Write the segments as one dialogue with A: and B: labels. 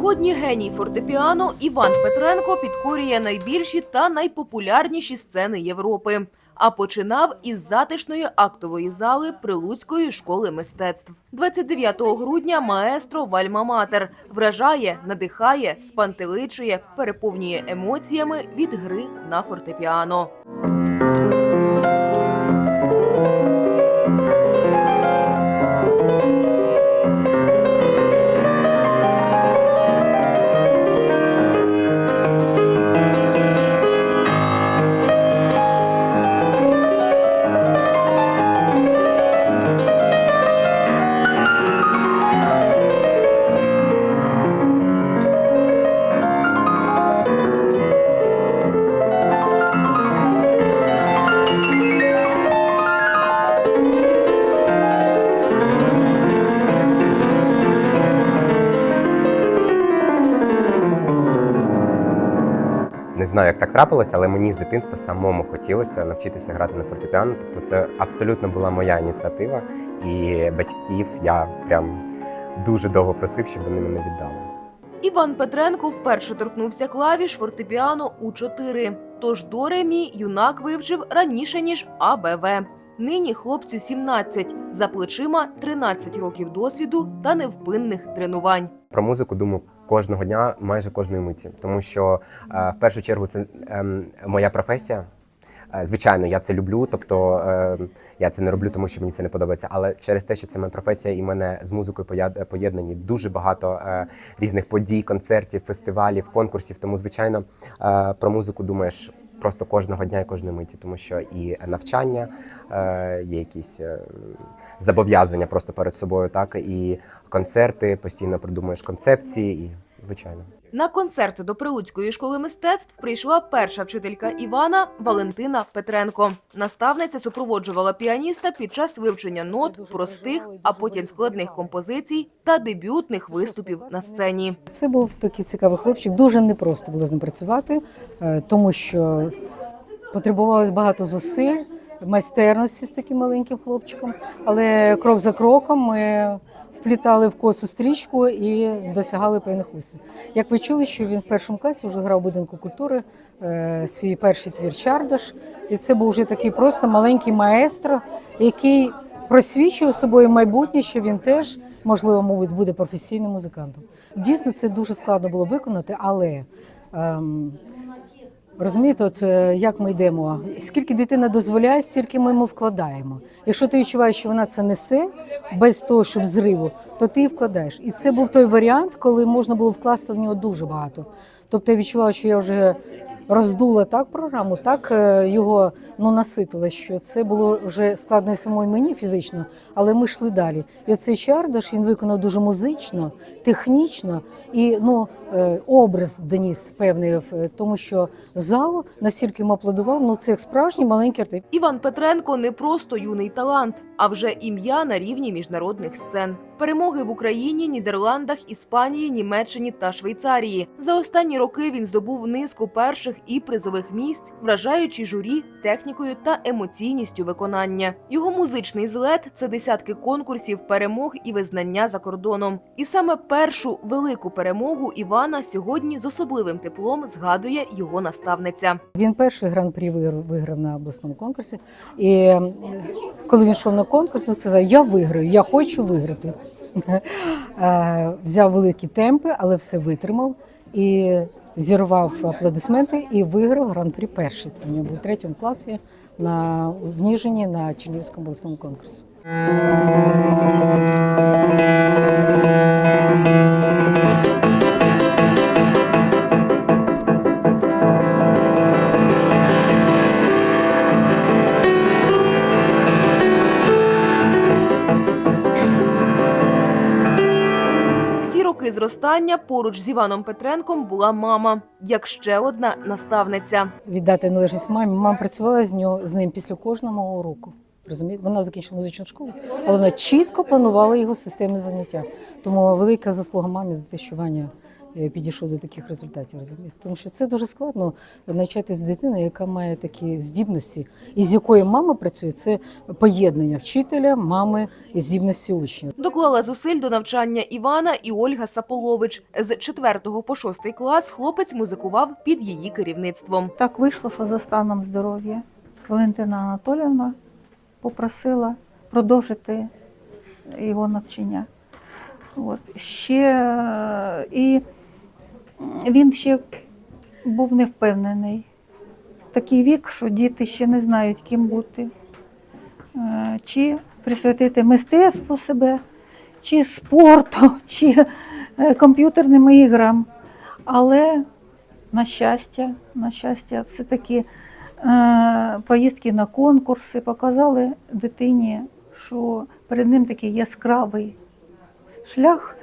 A: Сьогодні геній фортепіано Іван Петренко підкорює найбільші та найпопулярніші сцени Європи. А починав із затишної актової зали Прилуцької школи мистецтв. 29 грудня маестро Вальма-Матер вражає, надихає, спантеличує, переповнює емоціями від гри на фортепіано.
B: Не знаю, як так трапилося, але мені з дитинства самому хотілося навчитися грати на фортепіано. Тобто, це абсолютно була моя ініціатива, і батьків я прям дуже довго просив, щоб вони мене віддали.
A: Іван Петренко вперше торкнувся клавіш фортепіано у 4 Тож до ремі юнак вивчив раніше ніж АБВ. Нині хлопцю 17, за плечима 13 років досвіду та невпинних тренувань.
B: Про музику думаю кожного дня, майже кожної миті, тому що е, в першу чергу це ем, моя професія. Е, Звичайно, я це люблю, тобто е, я це не роблю, тому що мені це не подобається. Але через те, що це моя професія, і мене з музикою поєднані дуже багато е, різних подій, концертів, фестивалів, конкурсів. Тому, звичайно, е, про музику думаєш просто кожного дня і кожної миті, тому що і навчання е, є якісь е, зобов'язання просто перед собою, так і концерти, постійно придумуєш концепції, і звичайно.
A: На концерт до Прилуцької школи мистецтв прийшла перша вчителька Івана Валентина Петренко. Наставниця супроводжувала піаніста під час вивчення нот, простих, а потім складних композицій та дебютних виступів на сцені.
C: Це був такий цікавий хлопчик. Дуже непросто було з ним працювати, е, тому що потребувалось багато зусиль, майстерності з таким маленьким хлопчиком. Але крок за кроком ми вплітали в косу стрічку і досягали певних успіхів. Як ви чули, що він в першому класі вже грав у будинку культури е, свій перший твір Чардаш, і це був вже такий просто маленький маестро, який просвічував собою майбутнє, що він теж, можливо, мабуть, буде професійним музикантом. Дійсно, це дуже складно було виконати, але ем, розумієте, от е, як ми йдемо, скільки дитина дозволяє, стільки ми йому вкладаємо. Якщо ти відчуваєш, що вона це несе без того, щоб зриву, то ти її вкладаєш. І це був той варіант, коли можна було вкласти в нього дуже багато. Тобто я відчувала, що я вже роздула так програму, так е, його ну наситила, що це було вже складно і самої мені фізично, але ми йшли далі. І оцей чардаш він виконав дуже музично, технічно і ну е, образ доніс певний, в тому що зал настільки йому аплодував, ну це як справжній маленький артист.
A: Іван Петренко не просто юний талант, а вже ім'я на рівні міжнародних сцен. Перемоги в Україні, Нідерландах, Іспанії, Німеччині та Швейцарії. За останні роки він здобув низку перших і призових місць, вражаючи журі технікою та емоційністю виконання. Його музичний злет це десятки конкурсів, перемог і визнання за кордоном. І саме першу велику перемогу Івана сьогодні з особливим теплом згадує його наставниця.
C: Він перший гран-прі виграв- на обласному конкурсі. І коли він йшов на конкурс, він сказав: Я виграю, я хочу виграти. Е, Взяв великі темпи, але все витримав і зірвав аплодисменти і виграв гран-прі перший. Це в нього був в третьому класі на в Ніжині на Чернігівському обласному конкурсі.
A: Роки поруч з Іваном Петренком була мама, як ще одна наставниця.
C: Віддати належність мамі. Мама працювала з нього з ним після кожного уроку. Розумієте, вона закінчила музичну школу, але вона чітко планувала його системи заняття. Тому велика заслуга мамі за те, що Ваня підійшов до таких результатів. Розумієте? Тому що це дуже складно навчатися з дитиною, яка має такі здібності, і з якою мама працює. Це поєднання вчителя, мами і здібності учнів.
A: Доклала зусиль до навчання Івана і Ольга Саполович. З 4 по 6 клас хлопець музикував під її керівництвом.
D: Так вийшло, що за станом здоров'я Валентина Анатоліївна попросила продовжити його навчання. От. Ще, е, і він ще був не впевнений. Такий вік, що діти ще не знають, ким бути. Е, Чи присвятити мистецтву себе, чи спорту, чи е, комп'ютерним іграм. Але на щастя, на щастя, все-таки е, поїздки на конкурси показали дитині, що перед ним такий яскравий шлях,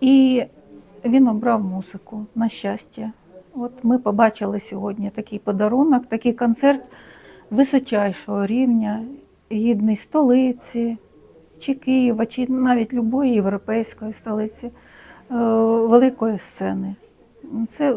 D: і він обрав музику на щастя. От ми побачили сьогодні такий подарунок, такий концерт височайшого рівня, гідний столиці, чи Києва, чи навіть любої європейської столиці, е, великої сцени. Це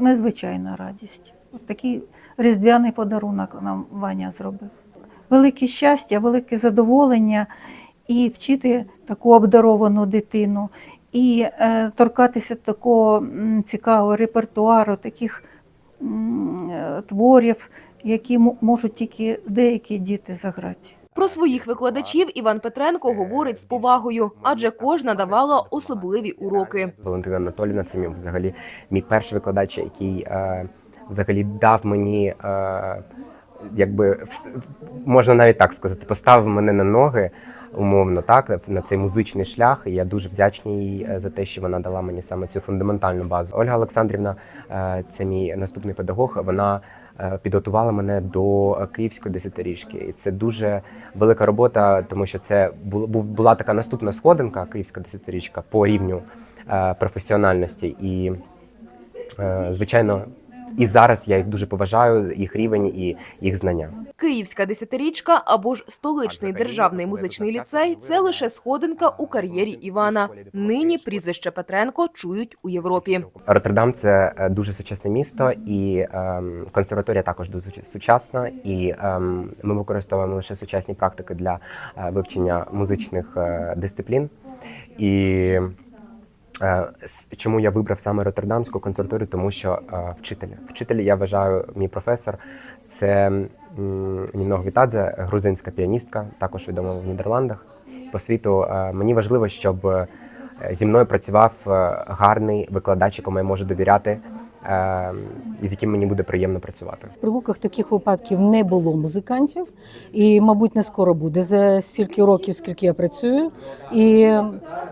D: незвичайна радість. От такий різдвяний подарунок нам Ваня зробив. Велике щастя, велике задоволення і вчити таку обдаровану дитину, і е, торкатися такого цікавого репертуару, таких е, творів, які м- можуть тільки деякі діти заграти.
A: Про своїх викладачів Іван Петренко говорить з повагою, адже кожна давала особливі уроки.
B: Валентина Анатоліївна, це мій взагалі мій перший викладач, який е, взагалі дав мені, е, якби можна навіть так сказати, поставив мене на ноги. Умовно, так на цей музичний шлях, і я дуже вдячний їй е, за те, що вона дала мені саме цю фундаментальну базу. Ольга Олександрівна, е, це мій наступний педагог. Вона е, підготувала мене до київської десятирічки, і це дуже велика робота, тому що це була така наступна сходинка, київська десятирічка по рівню професіональності. І, звичайно, і зараз я їх дуже поважаю, їх рівень і їх знання.
A: Київська десятирічка або ж столичний державний музичний ліцей це лише сходинка у кар'єрі Івана. Нині прізвище Петренко чують у Європі.
B: Роттердам це е, дуже сучасне місто, і ем, консерваторія також дуже сучасна. І ем, ми використовуємо лише сучасні практики для е, вивчення музичних е, дисциплін. І чому я вибрав саме Роттердамську консерваторію? Тому що вчителя вчитель. Я вважаю, мій професор це Ніно Гвітадзе, грузинська піаністка, також відома в Нідерландах. По світу е, мені важливо, щоб е, зі мною працював е, гарний викладач, якому я можу довіряти, е, з яким мені буде приємно працювати.
C: В прилуках таких випадків не було музикантів, і, мабуть, не скоро буде за стільки років, скільки я працюю. І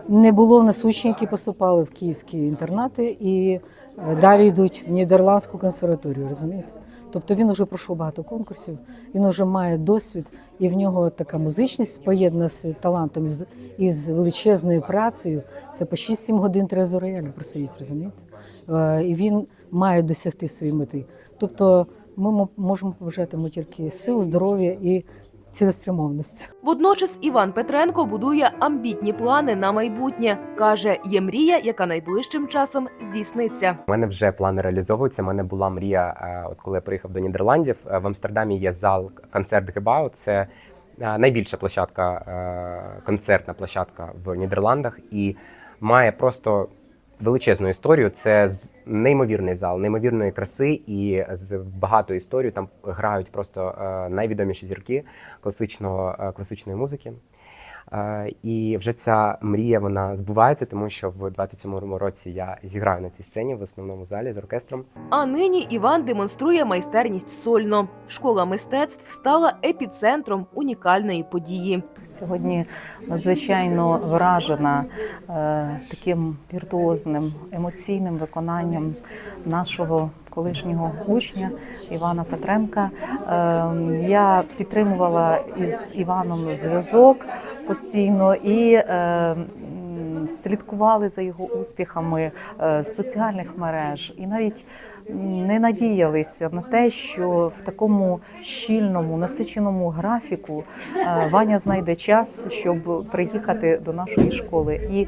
C: не було в нас учнів, які поступали в київські інтернати і е, далі йдуть в Нідерландську консерваторію, розумієте? Тобто він вже пройшов багато конкурсів, він вже має досвід, і в нього така музичність поєднана з талантом із, із величезною працею. Це по 6-7 годин треба за рояль просидіти, розумієте? Е, І він має досягти своєї мети. Тобто ми мо- можемо поважати йому тільки сил, здоров'я і цілеспрямованості.
A: Водночас Іван Петренко будує амбітні плани на майбутнє. каже, є мрія, яка найближчим часом здійсниться.
B: У мене вже плани реалізовуються. У мене була мрія, е, от коли я приїхав до Нідерландів. е, В Амстердамі є зал концерт Гебау. Це е, найбільша площадка, концертна площадка в Нідерландах, і має просто величезну історію. Це неймовірний зал, неймовірної краси, і з багато історію там грають просто е, найвідоміші зірки класичного е, класичної музики. Е, І вже ця мрія вона збувається, тому що в 27-му році я зіграю на цій сцені в основному залі з оркестром.
A: А нині Іван демонструє майстерність сольно. Школа мистецтв стала епіцентром унікальної події.
E: Сьогодні надзвичайно вражена е, таким віртуозним емоційним виконанням нашого колишнього учня Івана Петренка. Е, я підтримувала із Іваном зв'язок постійно і е, слідкували за його успіхами е, з соціальних мереж. І навіть не надіялися на те, що в такому щільному, насиченому графіку е, Ваня знайде час, щоб приїхати до нашої школи. І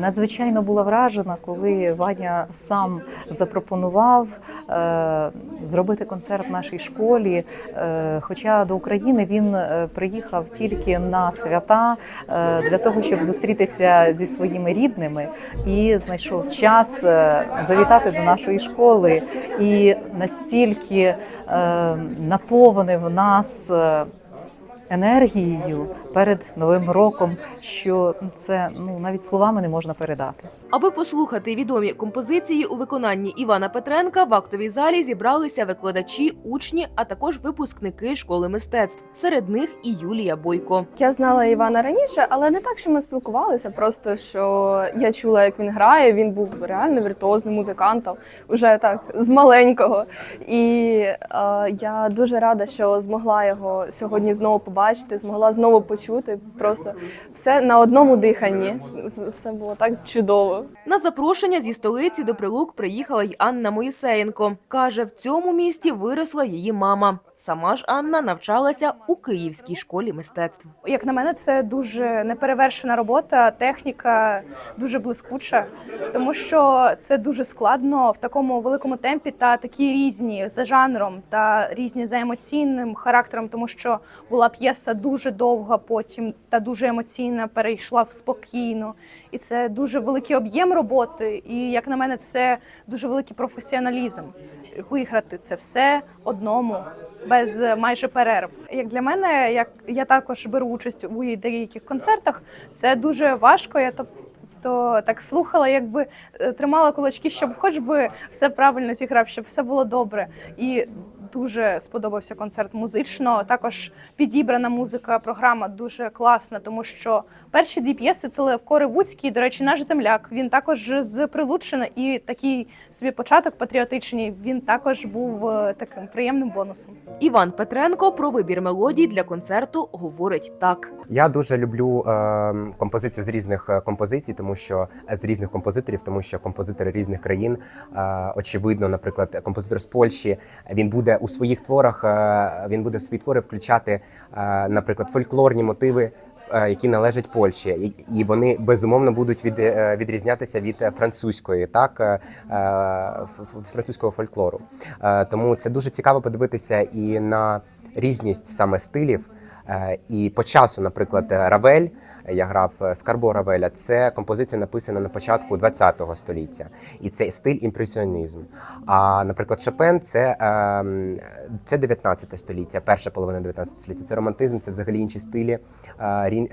E: надзвичайно була вражена, коли Ваня сам запропонував е, зробити концерт в нашій школі. Е, Хоча до України він приїхав тільки на свята для того, щоб зустрітися зі своїми рідними, і знайшов час завітати до нашої школи і настільки е, наповнив нас. е, Енергією перед новим роком, що це ну навіть словами не можна передати.
A: Аби послухати відомі композиції у виконанні Івана Петренка, в актовій залі зібралися викладачі, учні, а також випускники школи мистецтв. Серед них і Юлія Бойко.
F: Я знала Івана раніше, але не так, що ми спілкувалися. Просто що я чула, як він грає. Він був реально віртуозним музикантом, уже так з маленького. І е, я дуже рада, що змогла його сьогодні знову побачити, змогла знову почути. Просто все на одному диханні. Все було так чудово.
A: На запрошення зі столиці до Прилук приїхала й Анна Моїсеєнко. Каже, в цьому місті виросла її мама. Сама ж Анна навчалася у Київській школі мистецтв.
G: Як на мене, це дуже неперевершена робота, техніка дуже блискуча, тому що це дуже складно в такому великому темпі та такі різні за жанром та різні за емоційним характером, тому що була п'єса дуже довга, потім та дуже емоційна, перейшла в спокійну. І це дуже великий об'єм роботи. І як на мене, це дуже великий професіоналізм. Виграти це все одному без майже перерв. Як для мене, як я також беру участь у деяких концертах, це дуже важко. Я то так слухала, якби е, тримала кулачки, щоб хоч би все правильно зіграв, щоб все було добре. І дуже сподобався концерт музично. Також підібрана музика, програма дуже класна, тому що перші дві п'єси це Левко Ревуцький, до речі, наш земляк. Він також з Прилуччини і такий собі початок патріотичний. Він також був е, таким приємним бонусом.
A: Іван Петренко про вибір мелодій для концерту говорить так.
B: Я дуже люблю е, композицію з різних е, композицій, тому що е, з різних композиторів, тому що композитори різних країн, е, очевидно, наприклад, композитор з Польщі, він буде у своїх творах, е, він буде в свої твори включати, е, наприклад, фольклорні мотиви. е, Які належать Польщі, І- вони безумовно будуть від, відрізнятися від французької, так французького фольклору. Тому це дуже цікаво подивитися і на різність саме стилів. Е, І по часу, наприклад, Равель, я грав е, Скарбо Равеля. Це композиція написана на початку ХХ століття, і це стиль імпресіонізм. А наприклад, Шопен це, ем, це 19 століття, перша половина 19 століття. Це романтизм, це взагалі інші стилі. Е,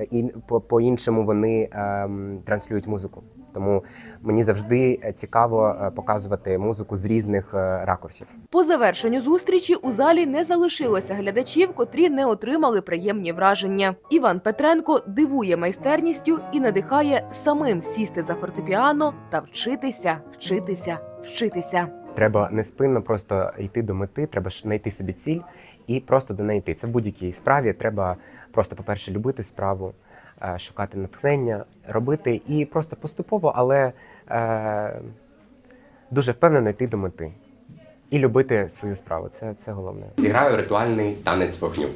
B: по- По-іншому вони ем, транслюють музику. Тому мені завжди цікаво е, показувати музику з різних е, ракурсів.
A: По завершенню зустрічі у залі не залишилося глядачів, котрі не отримали приємні враження. Іван Петренко дивує майстерністю і надихає самим сісти за фортепіано та вчитися, вчитися, вчитися.
B: Треба неспинно просто йти до мети, треба знайти собі ціль і просто до неї йти. Це в будь-якій справі. Треба просто, по-перше, любити справу, е, шукати натхнення, робити і просто поступово, але е, дуже впевнено йти до мети. І любити свою справу. Це, це головне. Зіграю ритуальний танець вогню.